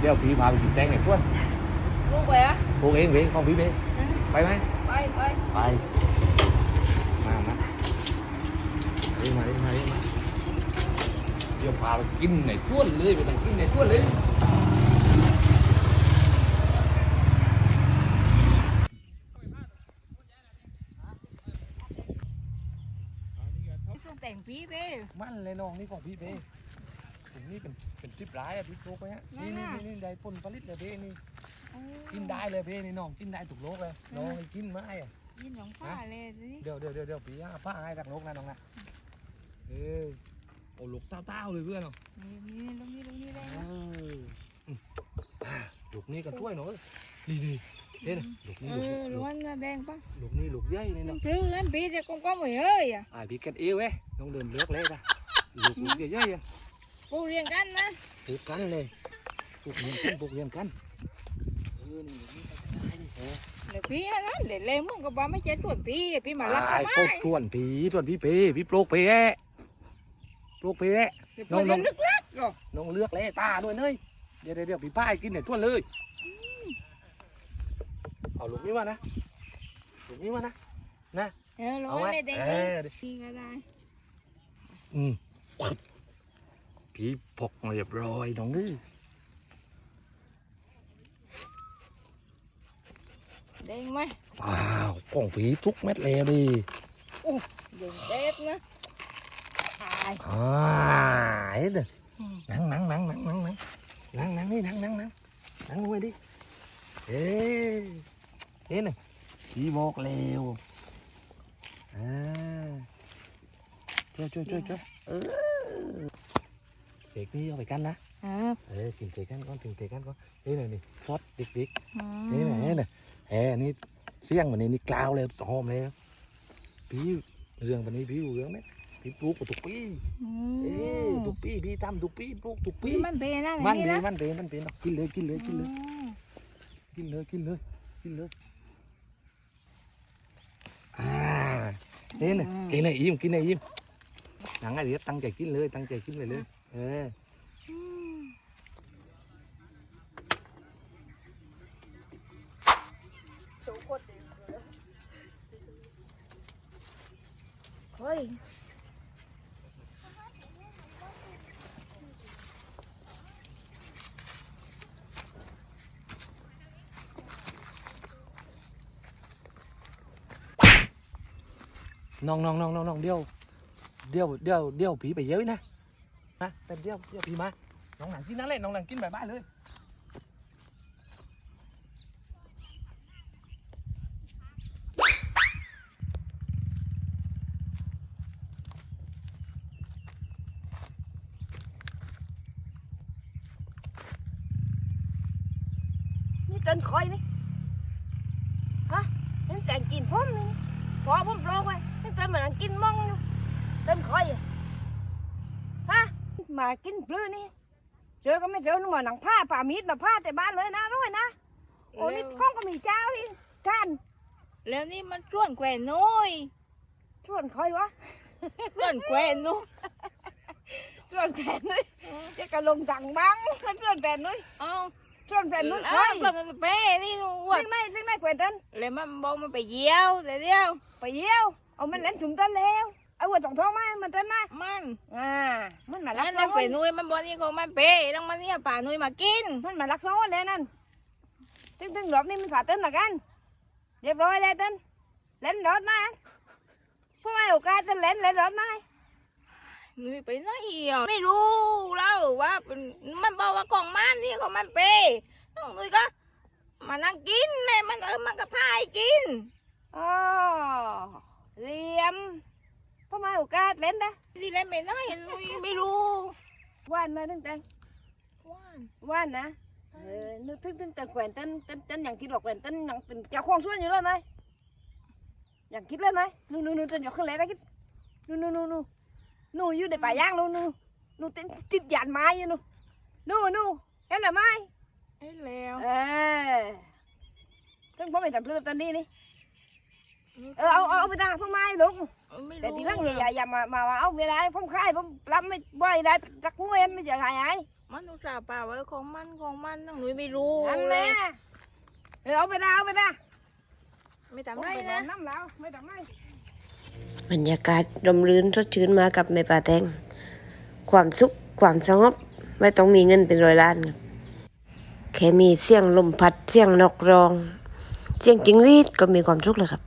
เดี๋ยวพี่พาไปกินแตงในสวนลูกไปอะปลูกเองเองของพี่เองไปไหมไปไปไปมามาเรียมาเรียมาเรียมาเดี๋ยวพาไปกินในสวนเลยไปตั้งกินในสวนเลยต้องแต่งพี่ไปมันเลยน้องนี่ของพี่เบ้ถึง นี่เป็นเป็นทริปร้ายอะพี่โลกไปฮะนี่นี่นี่ได้ผลผลิตเลยเบ้นี่กินได้เลยเบ้นี่น้องกินได้ถูกโลกเลยน้องให้กินไม้อะยินหลงผ้าเลยสิเดี๋ยวเดี๋ยวเดี๋ยวเดี๋ยวพี่อาผ้าให้จากโลกนะน้องนะเออโอ้ลูกเต้าๆเลยเพื่อนเนาะนี่นี่ลงนี่ลงนี่เลยเอนะออืมอ่าลูกนี้กันถ้วยหน่อยนี่นี่เห็นไหมลูกเอนี้ลูกอลูล้กวนแดงปะลูกนี้ลูกใหญ่นี่เนาะพลื้นพี่จะก้มก้มเอ้ยอะอ่าพี่กันเอวเว้ยน้องเดินเลือกเลยนะลูกลูกใหญ่ๆอะ ปูเรียงกันนะปลูกกันเลยปลูกเรียนกันปลูกเรียนกันเออนี่ลูกนี้ก็ได้นี่เออเดี๋ยวพี่นะเดี๋ยวเลยมึงก็บอกไม่เจ็ดส่วนพี่พี่มารับไอ้ทำไมโคตรส่วนผีส่วนพี่เปพี่ปลูกเปแอะปลูกเปแอะเดี๋ยวเดี๋ยวลึกลักก็น้องเลือกเลยตาด้วยเนยเดี๋ยวเดี๋ยวเดี๋ยวพี่ป้ายกินเนี่ยทั่วเลยเอาลูกนี้มานะลูกนี้มานะเออล้เอาวนไหมเลยแดงเออพี่ก็ได้อืม พี่พกมาเรียบร้อยน้องนี่แดงไหมว้าวของผีทุกเม็ดเลยดิเดี๋ยวเด็ดนะตายอ่าเห็นดินั่งนั่งนั่งนั่งนั่งนั่งนั่งนั่งนี่นั่งนั่งนั่งนั่งลงไปดิเอ้ยเห็นดิพี่บอกเร็วอ่าช่วยช่วยช่วยช่วยเออ เด็กนี่เอาไปกันนะอ่าเออกินเจกันก่อนกินเจกันก่อนนี่หน่อยนี่ซอสดิกดิกอืมนี่หน่อยนี่หน่อยแหนี่เสี่ยงวันนี้นี่กล่าวเลยหอมเลยพี่เรื่องวันนี้พี่อยู่เรื่องไหมพี่ปลูกกับทุกปีอืเอ้ยมทุกปีพี่ทำทุกปีปลูกทุกปีพี่มันเป็นนะมันนี่เป็นนะมันเป็นมันเป็นเอากินเลยกินเลยกินเลยอืมกินเลยกินเลยกินเลยอ่านี่น่ะกินเลยอิ่มกินเลยอิ่มหนังไอ้เดียตั้งใจกินเลยตั้งใจกินไปเลย Ừ. Ôi. nong nong nong nong nong, điêu điêu điêu điêu phí phải dưới nè น้องน้องเดี๋ยวเดียวเดียวเดี๋ยวผีไปเยอะนะนะเป็นเดี๋ยวเดี๋ยวผีมาน้องหนังกินนั่นแหละน้องหนังกินแบบบ้านเลยนี่เต้นคอยนี่ฮะนี่แต่งกินพร้อมนี่พอผมปลอกไว้นี่เต้นเหมือนกินมองอยู่เต้นคอยอะฮะ มากินปลื้อนี่เจอก็ไม่เจอนึกว่าหนังผ้าป่ามีดมาผ้าแต่บ้านเลยนะร้อยนะโอ้นี่ข้องก็มีเจ้าที่ท่านแล้วนี่มันส่วนแกวนน้อยชวนคอยวะส่วนแกวนน้อยชวนแฟนเลยจะกระลงดังบังชวนแฟนเลยเอ้าชวนแฟนเลยคเอ้าอยก็มันเป้นี่นูว่าซึ่งไม่ซึ่งไม่แขวนเต้นแล้วมันบอกมันไปเยี่ยวแต่เดียว ไปเยี่ยว เอามันเล่นถุงต้นแล้ว เอาหัวสองท้องมามันเต้นมามันอ่ามันมาลันั่กนซ้อแล้วไปนนุยมันบอกนี่ของมันเป้ต้องมาเนี่ยป่านุยมากิน มันมาลักซ้อนแล้วนั่นตึ้งตึ้งรอบนี้มันผ่าเต้นละกันเรียบร้อยแล้วเต้นเล่นรถมาพวกไอ้โอกาสเต้นเล่นเล่นรถมานุยไปไหนอะไม่รู้แล้วว่าเป็นมันบอกว่าของมันนี่ของมันเป้น้องนุยก็ มานั่งกินเลยมันเออมันก็พายกินอ๋อเหลี่ยมพวกไอ้ โอกาสเล่นนะที่เล่นไม่ได้นุยไม่รู้ว่านมาตึ้งแต่ว่านว่านนะเออนึกถึงถึงแต่แขวนเต้นเต้นเต้นอย่างคิดว่าแขวนเต้นอย่างเป็นเจ้าของสวนอยู่เลยไหมอย่างคิดเลยไหมนู่นนู่นนู่นเต้นอยู่ข้างหลังนะคิดนู่นนู่นนู่นนู่นนู่นอยู่ในป่าย่างนู่นนู่นนู่นเต้นติดยานไม้อยู่นู่นนู่นนู่นเห็นหรือไม่ไอ้แล้วเออถึงผมไม่จับเลือตอนนี้นี่เออเอาเอาเอาไปตาพวกไม้ลุงไม่รู้ แต่ทีหลังอย่าอย่าอย่ามามามาเอาเวลาผมขายผมรับไม่บ่อยได้จักงวยไม่จะหายหายมันอุตส่าห์ป่าไว้ของมันของมันน้องนุ้ยไม่รู้นั่นเลแหละยเอาไปดาเอาไปดาไม่ทำไม่ไรนะนะ น้ำแล้วไม่ทำไร บรรยากาศร่มรื่นสดชื่นมากับในป่าแตงความสุข ความสงบ ไม่ต้องมีเงินเป็นร้อยล้านครับแค่มีเสียงลมพัด เสียงนกร้อง เสียงจิงหรีดก็มีความสุขแล้วครับ